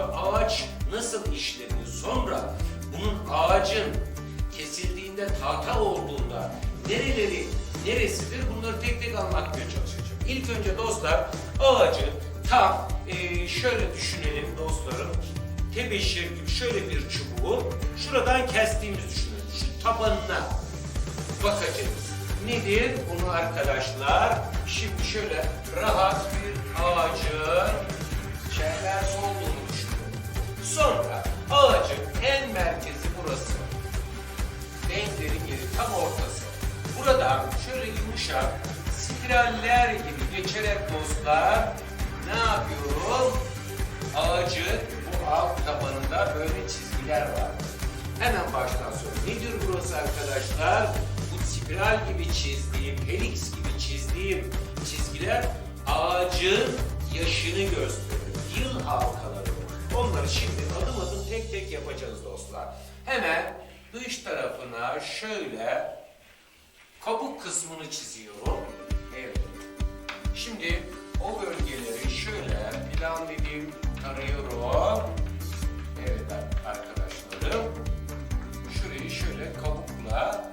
kesiliyor? Ağaç nasıl işleniyor? Sonra bunun ağacın kesildiğinde tahta olduğunda nereleri neresidir? Bunları tek tek anlatmaya çalışacağım. İlk önce dostlar ağacı tam eee, şöyle düşünelim dostlarım. Tebeşir gibi şöyle bir çubuğu şuradan kestiğimizi düşünün. Şu tabanına bakacağız. Nedir? Bunu arkadaşlar şimdi şöyle rahat bir ağacın düşünün. Sonra ağacın en merkezi burası. Renkleri geri tam ortası. Buradan şöyle yumuşak spiraller gibi geçerek dostlar ne yapıyorum? Ağacın bu alt tabanında böyle çizgiler var. Hemen baştan söyleyeyim. Nedir burası arkadaşlar? Bu spiral gibi çizdiğim, helix gibi çizdiğim çizgiler ağacın yaşını gösterir. Yıl halkaları. Onları şimdi yapacağız dostlar. Hemen dış tarafına şöyle kabuk kısmını çiziyorum. Evet. Şimdi o bölgeleri şöyle plan dediğim tarıyorum. Evet arkadaşlarım. Şurayı şöyle kabukla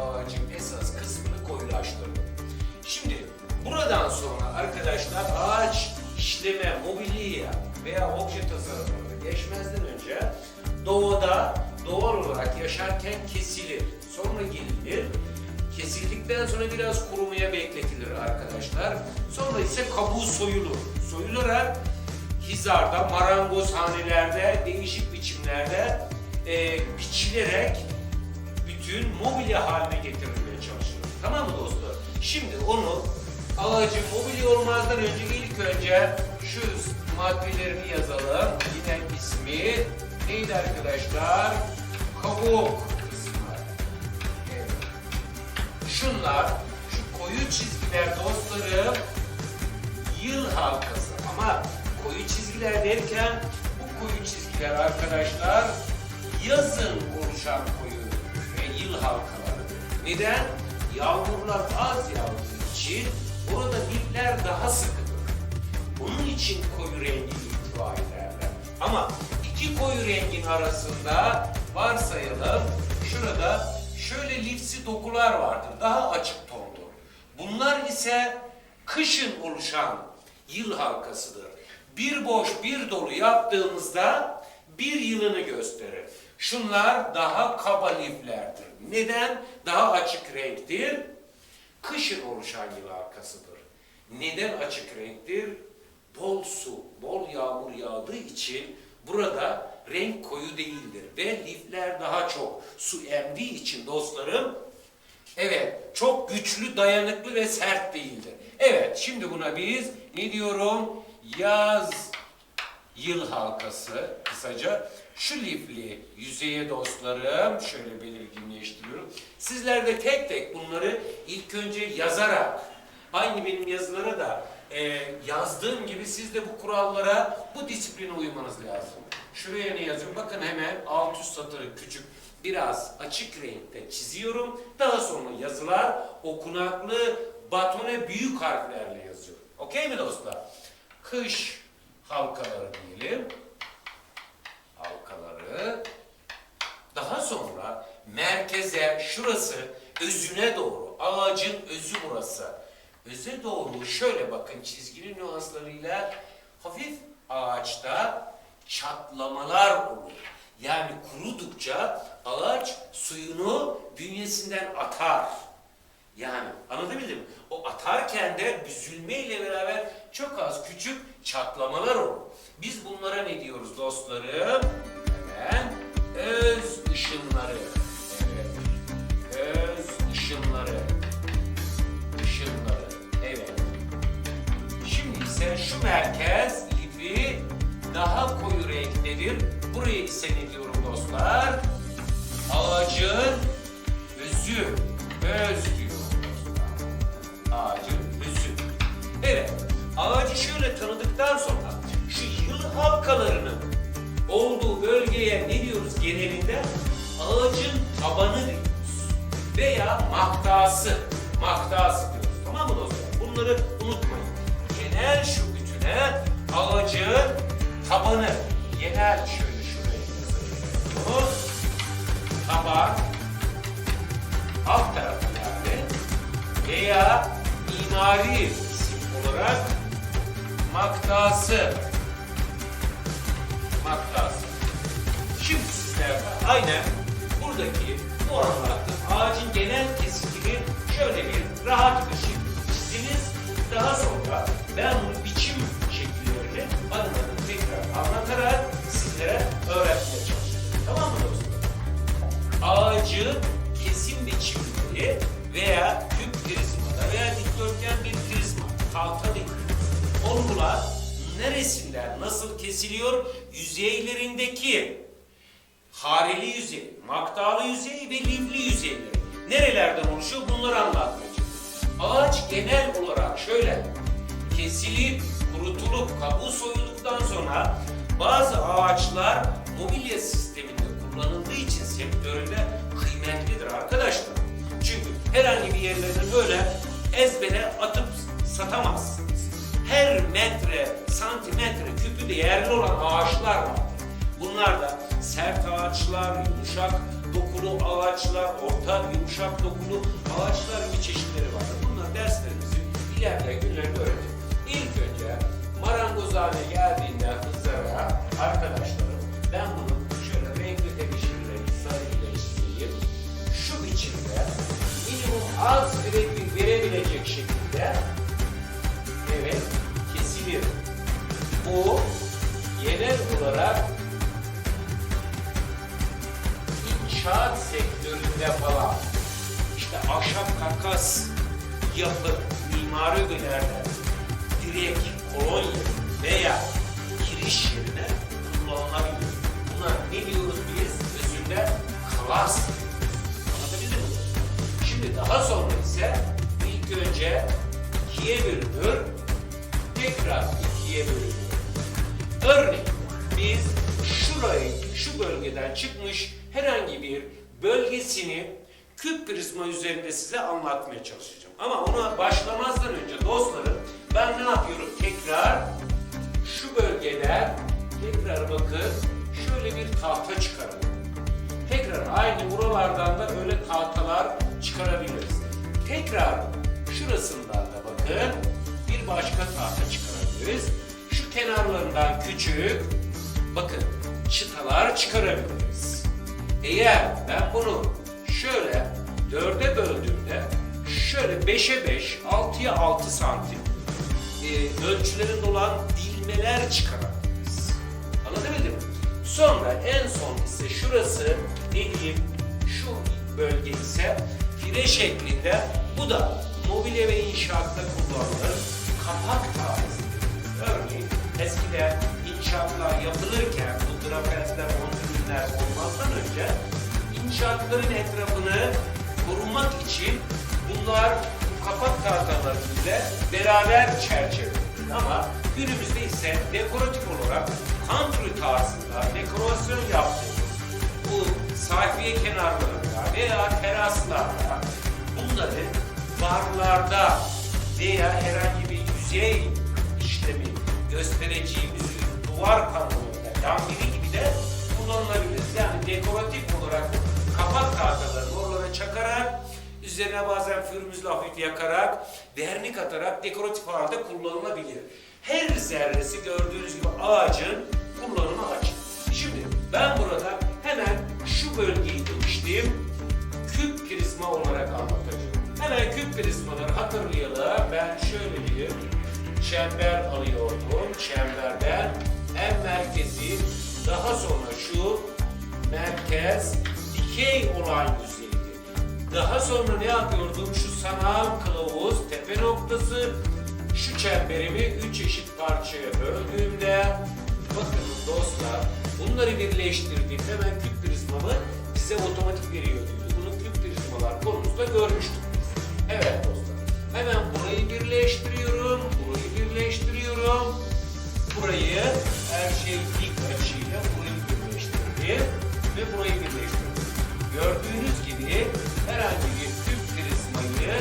ağacın esas kısmını koyulaştırdım. Şimdi buradan sonra arkadaşlar ağaç işleme, mobilya veya obje tasarımına geçmezden önce doğada doğal olarak yaşarken kesilir. Sonra gelinir. Kesildikten sonra biraz kurumaya bekletilir arkadaşlar. Sonra ise kabuğu soyulur. Soyularak hizarda, marangozhanelerde, değişik biçimlerde e, biçilerek bütün mobilya haline getirilmeye çalışılır. Tamam mı dostlar? Şimdi onu ağacı mobilya olmazdan önce ilk önce şu maddelerini yazalım. Yine ismi neydi arkadaşlar? Kabuk kısmı. Evet. Şunlar, şu koyu çizgiler dostlarım, yıl halkası. Ama koyu çizgiler derken bu koyu çizgiler arkadaşlar yazın oluşan koyu ve yıl halkaları. Neden? Yağmurlar az yağdığı için burada dipler daha sıkıdır. Bunun için koyu rengi ederler. Ama iki koyu rengin arasında varsayalım şurada şöyle lifsi dokular vardır. Daha açık tondur. Bunlar ise kışın oluşan yıl halkasıdır. Bir boş bir dolu yaptığımızda bir yılını gösterir. Şunlar daha kaba liflerdir. Neden? Daha açık renktir. Kışın oluşan yıl halkasıdır. Neden açık renktir? Bol su, bol yağmur yağdığı için burada renk koyu değildir. Ve lifler daha çok su emdiği için dostlarım Evet, çok güçlü, dayanıklı ve sert değildir. Evet, şimdi buna biz ne diyorum? Yaz yıl halkası kısaca. Şu lifli yüzeye dostlarım, şöyle belirginleştiriyorum. Sizler de tek tek bunları ilk önce yazarak, aynı benim yazılara da e, yazdığım gibi siz de bu kurallara, bu disipline uymanız lazım. Şuraya ne yazıyorum? Bakın hemen alt üst satırı küçük biraz açık renkte çiziyorum. Daha sonra yazılar okunaklı batone büyük harflerle yazıyorum. Okey mi dostlar? Kış halkaları diyelim. Halkaları. Daha sonra merkeze şurası özüne doğru. Ağacın özü burası. Öze doğru şöyle bakın çizgili nüanslarıyla hafif ağaçta çatlamalar olur. Yani kurudukça ağaç suyunu bünyesinden atar. Yani anlatabildim mi? O atarken de büzülme ile beraber çok az küçük çatlamalar olur. Biz bunlara ne diyoruz dostlarım? Hemen öz ışınları. Evet. Öz ışınları. Işınları. İse şu merkez lifi daha koyu renktedir. Buraya ise diyorum dostlar? Ağacın özü. Öz diyorum dostlar. Ağacın özü. Evet. Ağacı şöyle tanıdıktan sonra şu yıl halkalarının olduğu bölgeye ne diyoruz genelinde? Ağacın tabanı diyoruz. Veya maktası. Maktası Genel şöyle şuraya yazıyoruz. Taban. Alt tarafı yani. Veya mimari isim olarak maktası. Maktası. Şimdi sizler aynen buradaki bu anlattığım ağacın genel kesimini şöyle bir rahat bir şekilde çizdiniz. Daha sonra ben bunun biçim şekillerini adım adım tekrar anlatarak sizlere öğretmeye çalışacağım. Tamam mı dostlar? Ağacın kesim biçimleri veya küp prizmada veya dikdörtgen bir prizma, tahta prizma. Olgular neresinden nasıl kesiliyor? Yüzeylerindeki hareli yüzey, maktalı yüzey ve livli yüzeyleri. Nerelerden oluşuyor bunları anlatmayacağım. Ağaç genel olarak şöyle kesilip, kurutulup, kabuğu soyulduktan sonra bazı ağaçlar mobilya sisteminde kullanıldığı için sektöründe kıymetlidir arkadaşlar. Çünkü herhangi bir yerlerine böyle ezbere atıp satamazsınız. Her metre, santimetre küpü değerli olan ağaçlar var. Bunlar da sert ağaçlar, yumuşak dokulu ağaçlar, orta yumuşak dokulu ağaçlar gibi çeşitleri var. Bunlar derslerimizin ilerleyen günlerinde öğreteceğim. İlk önce marangozhane geldiğinde arkadaşlarım ben bunu şöyle renkli tebeşirle sarıyla çizeyim. Şu biçimde minimum az bir verebilecek şekilde evet kesilir. Bu genel olarak inşaat sektöründe falan işte ahşap karkas yapı, mimari ögelerde direk, kolon yerine veya giriş yerine kullanılabilir. Buna ne diyoruz biz? Özünde kalas diyoruz. Anlatabildim mi? Şimdi daha sonra ise ilk önce ikiye bölünür, tekrar ikiye bölünür. Örneğin biz şurayı, şu bölgeden çıkmış herhangi bir bölgesini küp prizma üzerinde size anlatmaya çalışacağım. Ama ona başlamazdan önce dostlarım ben ne yapıyorum? Tekrar şu bölgeden tekrar bakın şöyle bir tahta çıkaralım. Tekrar aynı buralardan da öyle tahtalar çıkarabiliriz. Tekrar şurasından da bakın bir başka tahta çıkarabiliriz. Şu kenarlarından küçük bakın çıtalar çıkarabiliriz. Eğer ben bunu şöyle dörde böldüğümde şöyle beşe beş, altıya altı santim e, ölçülerinde olan dilmeler çıkarabiliriz. Anlatabildim? Sonra en son ise şurası ne diyeyim şu bölge ise fire şeklinde bu da mobilya ve inşaatta kullanılır kapak tarzı. Örneğin eskiden inşaatlar yapılırken bu trapezler, montürler olmazdan önce inşaatların etrafını korumak için bunlar bu kapak tahtalarıyla beraber çerçeve. Ama günümüzde ise dekoratif olarak country tarzında dekorasyon yaptığımız bu sayfiye kenarlarında veya teraslarda bunları barlarda veya herhangi bir yüzey işlemi göstereceğimiz duvar panelinde, lambiri gibi de kullanılabilir. Yani dekoratif olarak kapak tahtalarını oralara çakarak üzerine bazen fürmüzle hafif yakarak, vernik atarak dekoratif halde kullanılabilir. Her zerresi gördüğünüz gibi ağacın kullanımı açık. Şimdi ben burada hemen şu bölgeyi demiştim. Küp prizma olarak anlatacağım. Hemen küp prizmaları hatırlayalım. Ben şöyle bir çember alıyordum. Çemberden en merkezi daha sonra şu merkez dikey olan yüzeydi. Daha sonra ne yapıyordum? Şu sanal kılavuz tepe noktası şu çemberimi üç eşit parçaya böldüğümde bakın dostlar bunları birleştirdiğimde ben küp prizmamı size otomatik veriyor diyordu. Bunu küp prizmalar konumuzda görmüştük. Evet dostlar. Hemen burayı birleştiriyorum. Burayı birleştiriyorum. Burayı her şey dik açıyla burayı birleştirdim ve burayı birleştirdim. Gördüğünüz gibi herhangi bir küp prizmayı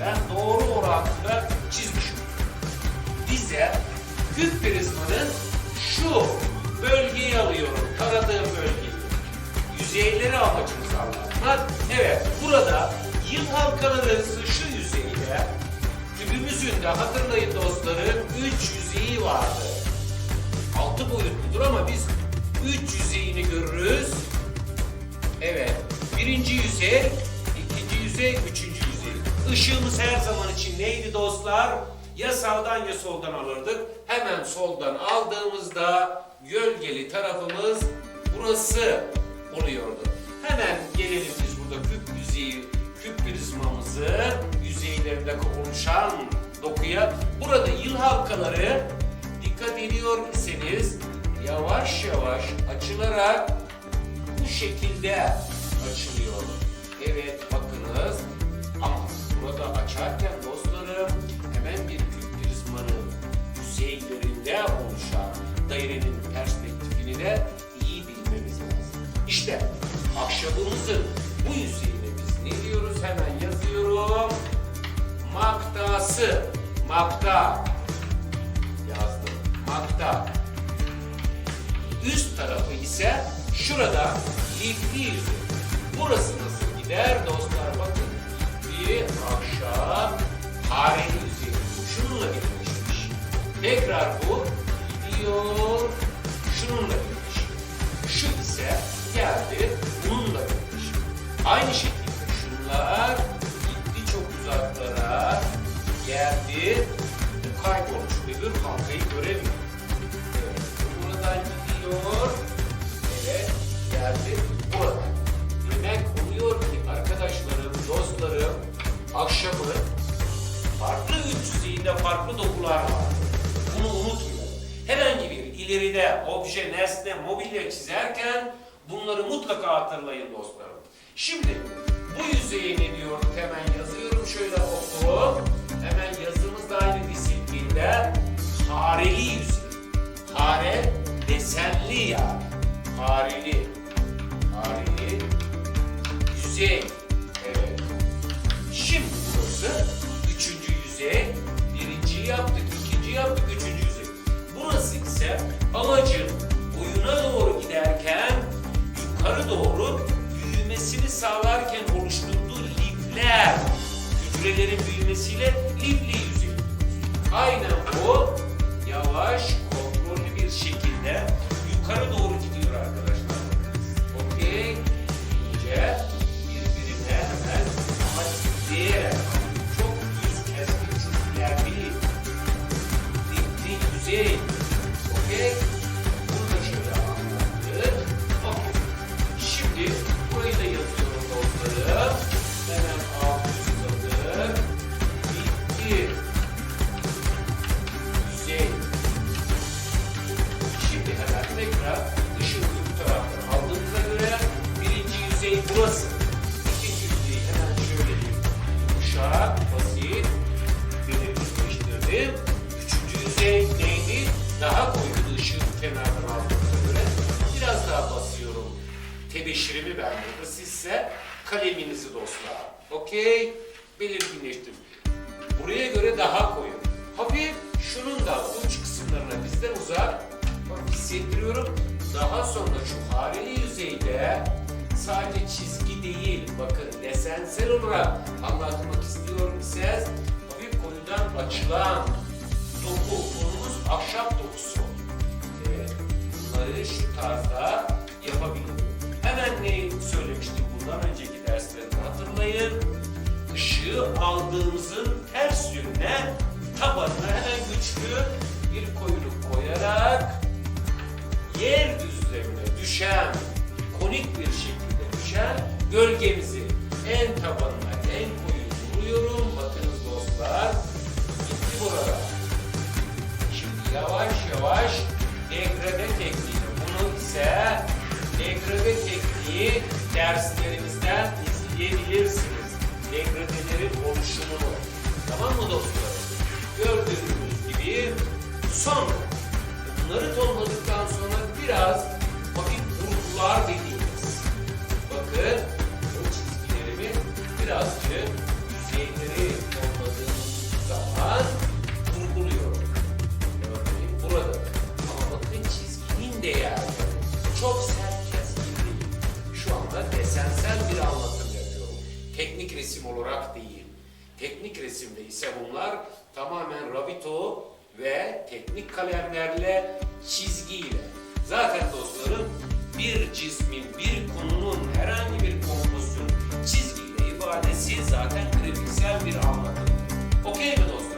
ben doğru orantıda çizmişim. Bize küp prizmanın şu bölgeyi alıyorum, taradığım bölgeyi. Yüzeyleri amacımız anlatmak. Evet, burada yıl halkaları şu yüzeyde, kübümüzün de hatırlayın dostlarım, üç yüzeyi vardı. Altı boyutludur ama biz üç yüzeyini görürüz. Evet, birinci yüzey, ikinci yüzey, üçüncü yüzey. Işığımız her zaman için neydi dostlar? Ya sağdan ya soldan alırdık. Hemen soldan aldığımızda gölgeli tarafımız burası oluyordu. Hemen gelelim biz burada küp yüzeyi, küp prizmamızı yüzeylerinde oluşan dokuya. Burada yıl halkaları dikkat ediyor iseniz yavaş yavaş açılarak bu şekilde açılıyor. Evet bakınız ama burada açarken dostlarım hemen bir küp prizmanın yüzeylerinde oluşan dairenin perspektifini de iyi bilmemiz lazım. İşte ahşabımızın bu yüzeyine biz ne diyoruz hemen yazıyorum. Maktası, makta yazdım. Makta. Üst tarafı ise şurada lifli yüzey. Burası nasıl gider dostlar bakın. Bir ahşap birleşmiş. Tekrar bu gidiyor. Şununla birleşiyor. Şu ise geldi bununla birleşiyor. Aynı şekilde şunlar gitti çok uzaklara geldi. Bu kaybolmuş. Öbür halkayı göremiyor. Evet, bu buradan gidiyor. Evet, geldi İleride obje, nesne, mobilya çizerken bunları mutlaka hatırlayın dostlarım. Şimdi bu yüzeye ne diyorum hemen yazıyorum şöyle oku. Hemen yazımız aynı disiplinde. Hareli yüzey. Hare desenli yani. Hareli. Hareli yüzey. Evet. Şimdi burası üçüncü yüzey. Birinciyi yaptık, sağlarken oluşturduğu lifler. Hücrelerin büyümesiyle lifli yüzey. Aynen bu yavaş, kontrollü bir şekilde yukarı doğru kaleminizi dostlar. Okey? Belirginleştirdim. Buraya göre daha koyu. Hafif şunun da uç kısımlarına bizden uzak bak hissettiriyorum. Daha sonra şu hareli yüzeyde sadece çizgi değil, bakın desensel olarak anlatmak istiyorum ise hafif koyudan açılan doku, konumuz ahşap dokusu. Evet, bunları şu tarzda yapabilirim. Hemen ne söylemiştim bundan önceki derslerinde hatırlayın ışığı aldığımızın ters yönüne tabanına hemen güçlü bir koyuluk koyarak yer düzlemine düşen konik bir şekilde düşen gölgemizi en tabanına en koyu vuruyorum. Bakınız dostlar gitti burada. Şimdi yavaş yavaş degrade tekniği bunu ise degrade tekniği derslerimizden izleyebilirsiniz. Degradelerin oluşumunu. Tamam mı dostlar? Gördüğünüz gibi Sonra bunları tonladıktan sonra biraz hafif vurgular dediğimiz. Bakın bu çizgilerimi birazcık teknik kalemlerle çizgiyle. Zaten dostlarım bir cismin, bir konunun herhangi bir kompozisyon çizgiyle ifadesi zaten grafiksel bir anlatım. Okey mi dostlar?